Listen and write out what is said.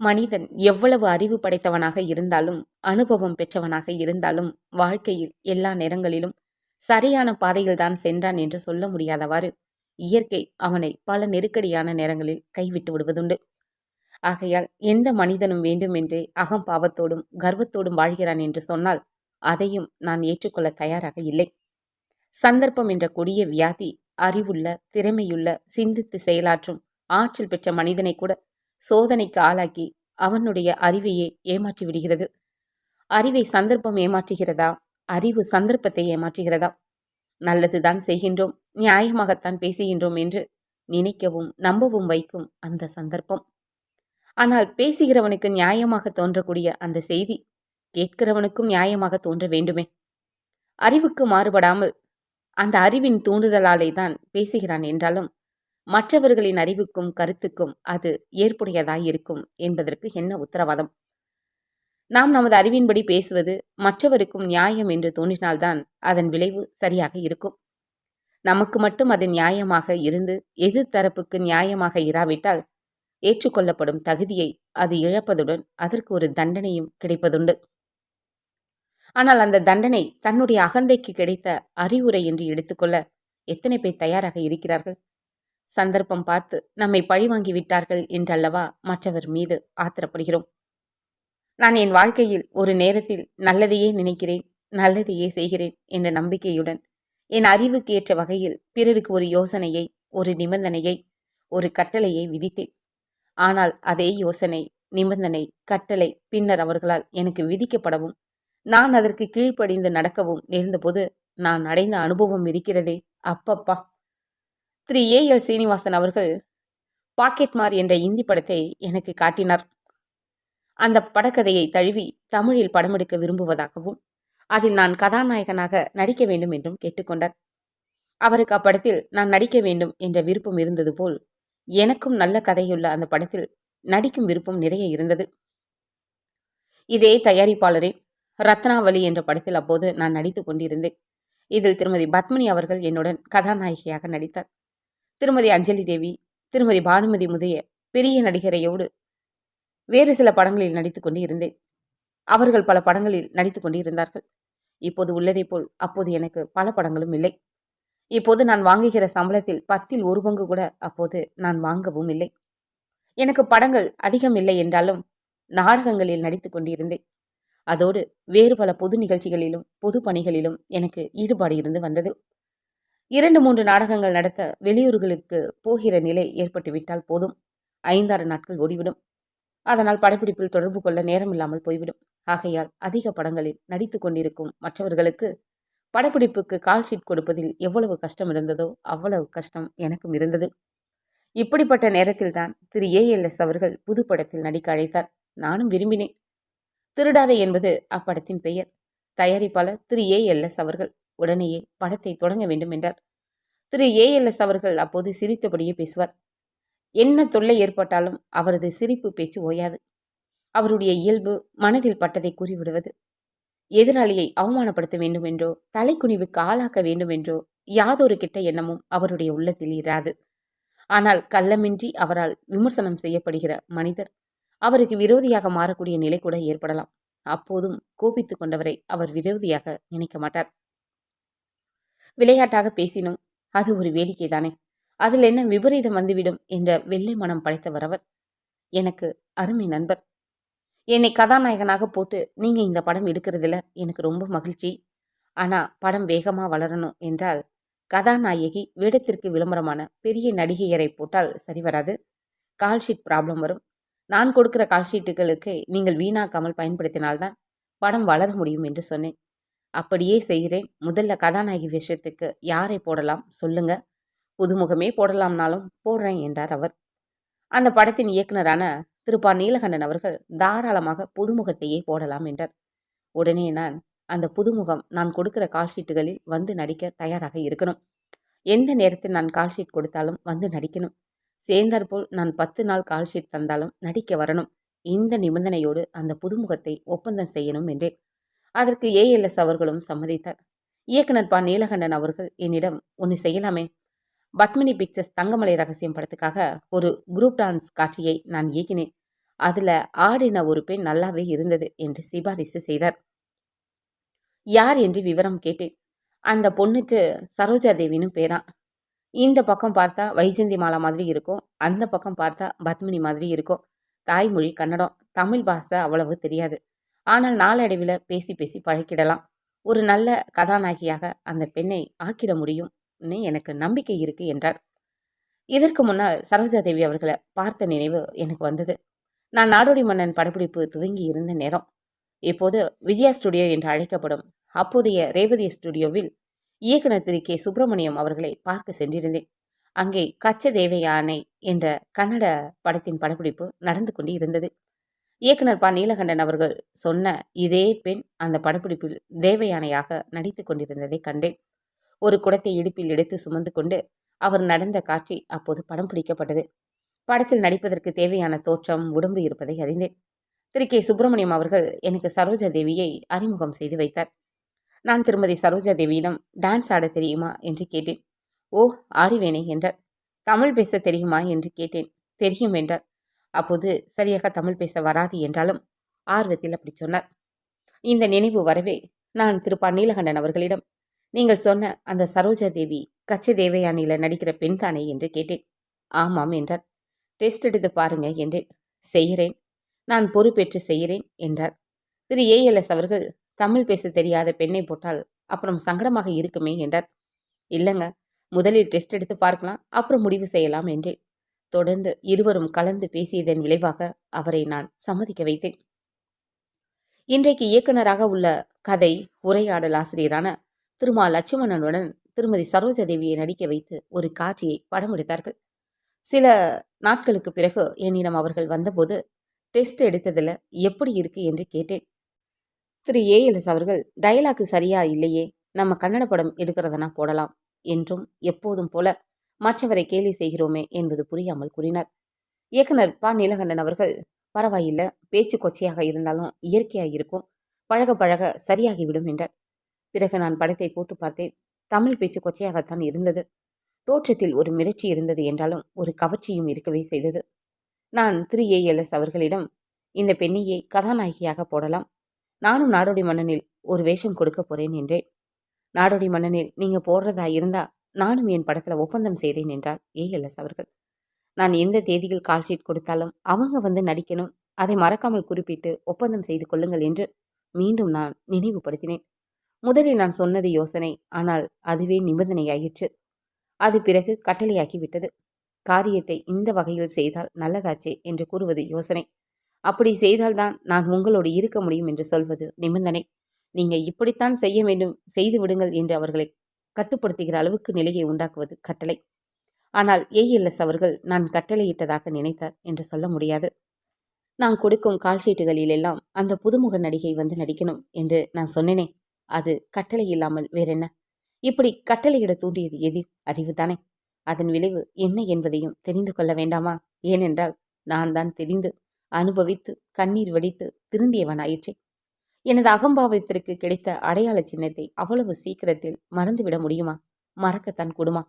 மனிதன் எவ்வளவு அறிவு படைத்தவனாக இருந்தாலும் அனுபவம் பெற்றவனாக இருந்தாலும் வாழ்க்கையில் எல்லா நேரங்களிலும் சரியான பாதையில்தான் சென்றான் என்று சொல்ல முடியாதவாறு இயற்கை அவனை பல நெருக்கடியான நேரங்களில் கைவிட்டு விடுவதுண்டு. ஆகையால் எந்த மனிதனும் வேண்டுமென்றே அகம்பாவத்தோடும் கர்வத்தோடும் வாழ்கிறான் என்று சொன்னால் அதையும் நான் ஏற்றுக்கொள்ள தயாராக இல்லை. சந்தர்ப்பம் என்ற கொடிய வியாதி அறிவுள்ள திறமையுள்ள சிந்தித்து செயலாற்றும் ஆற்றல் பெற்ற மனிதனை கூட சோதனைக்கு ஆளாக்கி அவனுடைய அறிவையே ஏமாற்றி விடுகிறது. அறிவை சந்தர்ப்பம் ஏமாற்றுகிறதா? அறிவு சந்தர்ப்பத்தை ஏமாற்றுகிறதா? நல்லதுதான் செய்கின்றோம். நியாயமாகத்தான் பேசுகின்றோம் என்று நினைக்கவும் நம்பவும் வைக்கும் அந்த சந்தர்ப்பம். ஆனால் பேசுகிறவனுக்கு நியாயமாக தோன்றக்கூடிய அந்த செய்தி கேட்கிறவனுக்கும் நியாயமாக தோன்ற வேண்டுமே. அறிவுக்கு மாறுபடாமல் அந்த அறிவின் தூண்டுதலாலே தான் பேசுகிறான் என்றாலும் மற்றவர்களின் அறிவுக்கும் கருத்துக்கும் அது ஏற்புடையதாய் இருக்கும் என்பதற்கு என்ன உத்தரவாதம்? நாம் நமது அறிவின்படி பேசுவது மற்றவருக்கும் நியாயம் என்று தோன்றினால்தான் அதன் விளைவு சரியாக இருக்கும். நமக்கு மட்டும் அது நியாயமாக இருந்து எதிர்த்தரப்புக்கு நியாயமாக இராவிட்டால் ஏற்றுக்கொள்ளப்படும் தகுதியை அது இழப்பதுடன் அதற்கு ஒரு தண்டனையும் கிடைப்பதுண்டு. ஆனால் அந்த தண்டனை தன்னுடைய அகந்தைக்கு கிடைத்த அறிவுரை என்று எடுத்துக்கொள்ள எத்தனை பேர் தயாராக இருக்கிறார்கள்? சந்தர்ப்பம் பார்த்து நம்மை பழிவாங்கி விட்டார்கள் என்றல்லவா மற்றவர் மீது ஆத்திரப்படுகிறோம். நான் என் வாழ்க்கையில் ஒரு நேரத்தில் நல்லதையே நினைக்கிறேன் நல்லதையே செய்கிறேன் என்ற நம்பிக்கையுடன் என் அறிவுக்கு ஏற்ற வகையில் பிறருக்கு ஒரு யோசனையை ஒரு நிபந்தனையை ஒரு கட்டளையை விதித்தேன். ஆனால் அதே யோசனை நிபந்தனை கட்டளை பின்னர் அவர்களால் எனக்கு விதிக்கப்படவும் நான் அதற்கு கீழ்ப்படிந்து நடக்கவும் நேர்ந்தபோது நான் அடைந்த அனுபவம் இருக்கிறதே அப்பப்பா. திரு ஏ எல் சீனிவாசன் அவர்கள் பாக்கெட்மார் என்ற இந்தி படத்தை எனக்கு காட்டினார். அந்த படக்கதையை தழுவி தமிழில் படமெடுக்க விரும்புவதாகவும் அதில் நான் கதாநாயகனாக நடிக்க வேண்டும் என்றும் கேட்டுக்கொண்டார். அவருக்கு அப்படத்தில் நான் நடிக்க வேண்டும் என்ற விருப்பம் இருந்தது போல் எனக்கும் நல்ல கதையுள்ள அந்த படத்தில் நடிக்கும் விருப்பம் நிறைய இருந்தது. இதே தயாரிப்பாளரே ரத்னாவளி என்ற படத்தில் அப்போது நான் நடித்து கொண்டிருந்தேன். இதில் திருமதி பத்மினி அவர்கள் என்னுடன் கதாநாயகியாக நடித்தார். திருமதி அஞ்சலி தேவி திருமதி பானுமதி முதைய பெரிய நடிகரையோடு வேறு சில படங்களில் நடித்து கொண்டு இருந்தேன். அவர்கள் பல படங்களில் நடித்து கொண்டு இருந்தார்கள். இப்போது உள்ளதை போல் அப்போது எனக்கு பல படங்களும் இல்லை. இப்போது நான் வாங்குகிற சம்பளத்தில் பத்தில் ஒரு பங்கு கூட அப்போது நான் வாங்கவும் இல்லை. எனக்கு படங்கள் அதிகம் இல்லை என்றாலும் நாடகங்களில் நடித்து கொண்டிருந்தேன் அதோடு வேறு பல பொது நிகழ்ச்சிகளிலும் பொது பணிகளிலும் எனக்கு ஈடுபாடு இருந்து வந்தது. இரண்டு மூன்று நாடகங்கள் நடத்த வெளியூர்களுக்கு போகிற நிலை ஏற்பட்டுவிட்டால் போதும். ஐந்தாறு நாட்கள் ஓடிவிடும். அதனால் படப்பிடிப்பில் தொடர்பு கொள்ள நேரமில்லாமல் போய்விடும். ஆகையால் அதிக படங்களில் நடித்து கொண்டிருக்கும் மற்றவர்களுக்கு படப்பிடிப்புக்கு கால் ஷீட் கொடுப்பதில் எவ்வளவு கஷ்டம் இருந்ததோ அவ்வளவு கஷ்டம் எனக்கும் இருந்தது. இப்படிப்பட்ட நேரத்தில்தான் திரு. ஏஎல்எஸ் அவர்கள் புது படத்தில் நடிக்க அழைத்தார். நானும் விரும்பினேன். திருடாதே என்பது அப்படத்தின் பெயர். தயாரிப்பாளர் திரு. ஏஎல்எஸ் அவர்கள். உடனேயே படத்தை தொடங்க வேண்டும் என்றார். திரு. ஏஎல்எஸ் அவர்கள் அப்போது சிரித்தபடியே பேசுவார். என்ன தொல்லை ஏற்பட்டாலும் அவரது சிரிப்பு பேச்சு ஓயாது. அவருடைய இயல்பு மனதில் பட்டதை கூறிவிடுவது. எதிராளியை அவமானப்படுத்த வேண்டும் என்றோ தலைக்குனிவுக்கு ஆளாக்க வேண்டும் என்றோ யாதொரு கிட்ட எண்ணமும் அவருடைய உள்ளத்தில் இராது. ஆனால் கள்ளமின்றி அவரால் விமர்சனம் செய்யப்படுகிற மனிதர் அவருக்கு விரோதியாக மாறக்கூடிய நிலை கூட ஏற்படலாம். அப்போதும் கோபித்துக் கொண்டவரை அவர் விரோதியாக நினைக்க மாட்டார். விளையாட்டாக பேசினோம். அது ஒரு வேடிக்கைதானே? அதில் என்ன விபரீதம் வந்துவிடும்? என்ற வெள்ளை மனம் படைத்தவர் அவர். எனக்கு அருமை நண்பர். என்னை கதாநாயகனாக போட்டு நீங்க இந்த படம் எடுக்கிறதுல எனக்கு ரொம்ப மகிழ்ச்சி. ஆனா படம் வேகமா வளரணும் என்றால் கதாநாயகி வேடத்திற்கு விளம்பரமான பெரிய நடிகையரை போட்டால் சரி வராது. கால்ஷீட் ப்ராப்ளம் வரும். நான் கொடுக்கிற கால்ஷீட்டுகளுக்கு நீங்கள் வீணாக்காமல் பயன்படுத்தினால்தான் படம் வளர முடியும் என்று சொன்னேன். அப்படியே செய்கிறேன். முதல்ல கதாநாயகி விஷயத்துக்கு யாரை போடலாம் சொல்லுங்க. புதுமுகமே போடலாம்னாலும் போடுறேன் என்றார் அவர். அந்த படத்தின் இயக்குனரான திருப்பா நீலகண்டன் அவர்கள் தாராளமாக புதுமுகத்தையே போடலாம் என்றார். உடனே நான் அந்த புதுமுகம் நான் கொடுக்கிற கால்ஷீட்டுகளில் வந்து நடிக்க தயாராக இருக்கணும். எந்த நேரத்தில் நான் கால்ஷீட் கொடுத்தாலும் வந்து நடிக்கணும். சேர்ந்தாற்போல் நான் பத்து நாள் கால்ஷீட் தந்தாலும் நடிக்க வரணும். இந்த நிபந்தனையோடு அந்த புதுமுகத்தை ஒப்பந்தம் செய்யணும் என்றேன். அதற்கு ஏஎல்எஸ் அவர்களும் சம்மதித்தார் இயக்குனர் பா. நீலகண்டன் அவர்கள் என்னிடம் ஒன்று செய்யலாமே? பத்மினி பிக்சர்ஸ் தங்கமலை ரகசியம் படத்துக்காக ஒரு குரூப் டான்ஸ் காட்சியை நான் இயக்கினேன். அதில் ஆடின ஒரு பெண் நல்லாவே இருந்தது என்று சிபாரிசு செய்தார். யார்? என்று விவரம் கேட்டேன். அந்த பொண்ணுக்கு சரோஜா தேவின்னு பேரான் இந்த பக்கம் பார்த்தா வைஜந்தி மாலா மாதிரி இருக்கும் அந்த பக்கம் பார்த்தா பத்மினி மாதிரி இருக்கும். தாய்மொழி கன்னடம் தமிழ் பாஷை அவ்வளவு தெரியாது. ஆனால் நாளடைவில் பேசி பேசி பழக்கிடலாம். ஒரு நல்ல கதாநாயகியாக அந்த பெண்ணை ஆக்கிட முடியும்னு எனக்கு நம்பிக்கை இருக்கு என்றார். இதற்கு முன்னால் சரோஜா தேவி அவர்களை பார்த்த நினைவு எனக்கு வந்தது. நான் நாடோடி மன்னன் படப்பிடிப்பு துவங்கி இருந்த நேரம். இப்போது விஜயா ஸ்டுடியோ என்று அழைக்கப்படும் அப்போதைய ரேவதி ஸ்டுடியோவில் இயக்குனர் திரு கே. சுப்பிரமணியம் அவர்களை பார்க்க சென்றிருந்தேன். அங்கே கச்ச தேவயானை என்ற கன்னட படத்தின் படப்பிடிப்பு நடந்து கொண்டு இருந்தது இயக்குனர் ப. நீலகண்டன் அவர்கள் சொன்ன இதே பெண் அந்த படப்பிடிப்பில் தேவயானையாக நடித்து கொண்டிருந்ததை கண்டேன். ஒரு குடத்தை இடுப்பில் எடுத்து சுமந்து கொண்டு அவர் நடந்த காட்சி அப்போது படம் பிடிக்கப்பட்டது. படத்தில் நடிப்பதற்கு தேவையான தோற்றம் உடம்பு இருப்பதை அறிந்தேன். திரு. கே. சுப்பிரமணியம் அவர்கள் எனக்கு சரோஜா தேவியை அறிமுகம் செய்து வைத்தார். நான் திருமதி சரோஜா தேவியிடம் டான்ஸ் ஆட தெரியுமா என்று கேட்டேன். ஓ ஆடிவேனே என்றார் தமிழ் பேச தெரியுமா என்று கேட்டேன். தெரியும் என்றார் அப்போது சரியாக தமிழ் பேச வராது என்றாலும் ஆர்வத்தில் அப்படி சொன்னார். இந்த நினைவு வரவே நான் திருப்பா நீலகண்டன் அவர்களிடம் நீங்கள் சொன்ன அந்த சரோஜா தேவி கச்ச தேவயானில நடிக்கிற பெண் தானே? என்று கேட்டேன். ஆமாம் என்றார். டெஸ்ட் எடுத்து பாருங்க என்றேன் செய்கிறேன். நான் பொறுப்பேற்று செய்கிறேன் என்றார். திரு ஏஎல்எஸ் அவர்கள் தமிழ் பேச தெரியாத பெண்ணை போட்டால் அப்புறம் சங்கடமாக இருக்குமே என்றார். இல்லைங்க முதலில் டெஸ்ட் எடுத்து பார்க்கலாம் அப்புறம் முடிவு செய்யலாம் என்றேன். தொடர்ந்து இருவரும் கலந்து பேசியதன் விளைவாக அவரை நான் சம்மதிக்க வைத்தேன். இன்றைக்கு இயக்குனராக உள்ள கதை உரையாடல் ஆசிரியரான திருமா லட்சுமணனுடன் திருமதி சரோஜதேவியை நடிக்க வைத்து ஒரு காட்சியை படம் எடுத்தார்கள். சில நாட்களுக்கு பிறகு என்னிடம் அவர்கள் வந்தபோது டெஸ்ட் எடுத்ததில் எப்படி இருக்கு என்று கேட்டேன். திரு. ஏஎல்எஸ் அவர்கள் டயலாக்கு சரியா இல்லையே நம்ம கன்னட படம் எடுக்கிறதனா போடலாம் என்றும் எப்போதும் போல மற்றவரை கேலி செய்கிறோமே என்பது புரியாமல் கூறினார். இயக்குனர் ப நீலகண்டன் அவர்கள் பரவாயில்ல பேச்சு கொச்சையாக இருந்தாலும் இயற்கையாக இருக்கும் பழக பழக சரியாகிவிடும் என்றார். பிறகு நான் படத்தை போட்டு பார்த்தேன். தமிழ் பேச்சு கொச்சையாகத்தான் இருந்தது. தோற்றத்தில் ஒரு மிரட்சி இருந்தது என்றாலும் ஒரு கவர்ச்சியும் இருக்கவே செய்தது. நான் திரு. ஏஎல்எஸ் அவர்களிடம் இந்த பெண்ணையை கதாநாயகியாக போடலாம். நானும் நாடோடி மன்னனில் ஒரு வேஷம் கொடுக்க போறேன் என்றேன். நாடோடி மன்னனில் நீங்க போடுறதா இருந்தா நானும் என் படத்தில் ஒப்பந்தம் செய்கிறேன் என்றார் ஏஎல்எஸ் அவர்கள். நான் எந்த தேதியில் கால் ஷீட் கொடுத்தாலும் அவங்க வந்து நடிக்கணும். அதை மறக்காமல் குறிப்பிட்டு ஒப்பந்தம் செய்து கொள்ளுங்கள் என்று மீண்டும் நான் நினைவுபடுத்தினேன். முதலில் நான் சொன்னது யோசனை ஆனால் அதுவே நிபந்தனையாயிற்று. அது பிறகு கட்டளையாக்கி விட்டது காரியத்தை இந்த வகையில் செய்தால் நல்லதாச்சே என்று கூறுவது யோசனை. அப்படி செய்தால்தான் நான் உங்களோடு இருக்க முடியும் என்று சொல்வது நிபந்தனை. நீங்கள் இப்படித்தான் செய்ய வேண்டும் செய்து விடுங்கள் என்று அவர்களை கட்டுப்படுத்துகிற அளவுக்கு நிலையை உண்டாக்குவது கட்டளை. ஆனால் ஏஎல்எஸ் அவர்கள் நான் கட்டளையிட்டதாக நினைத்தார் என்று சொல்ல முடியாது. நான் கொடுக்கும் கால்ஷீட்டுகளில் எல்லாம் அந்த புதுமுக நடிகை வந்து நடிக்கணும் என்று நான் சொன்னேனே. அது கட்டளை இல்லாமல் வேறென்ன? இப்படி கட்டளையிட தூண்டியது எது? அறிவுதானே? அதன் விளைவு என்ன என்பதையும் தெரிந்து கொள்ள வேண்டாமா? ஏனென்றால் நான் தான் தெரிந்து அனுபவித்து கண்ணீர் வடித்து திருந்தியவனாயிற்றே எனது அகம்பாவத்திற்கு கிடைத்த அடையாள சின்னத்தை அவ்வளவு சீக்கிரத்தில் மறந்துவிட முடியுமா? மறக்கத்தான் கூடுமா?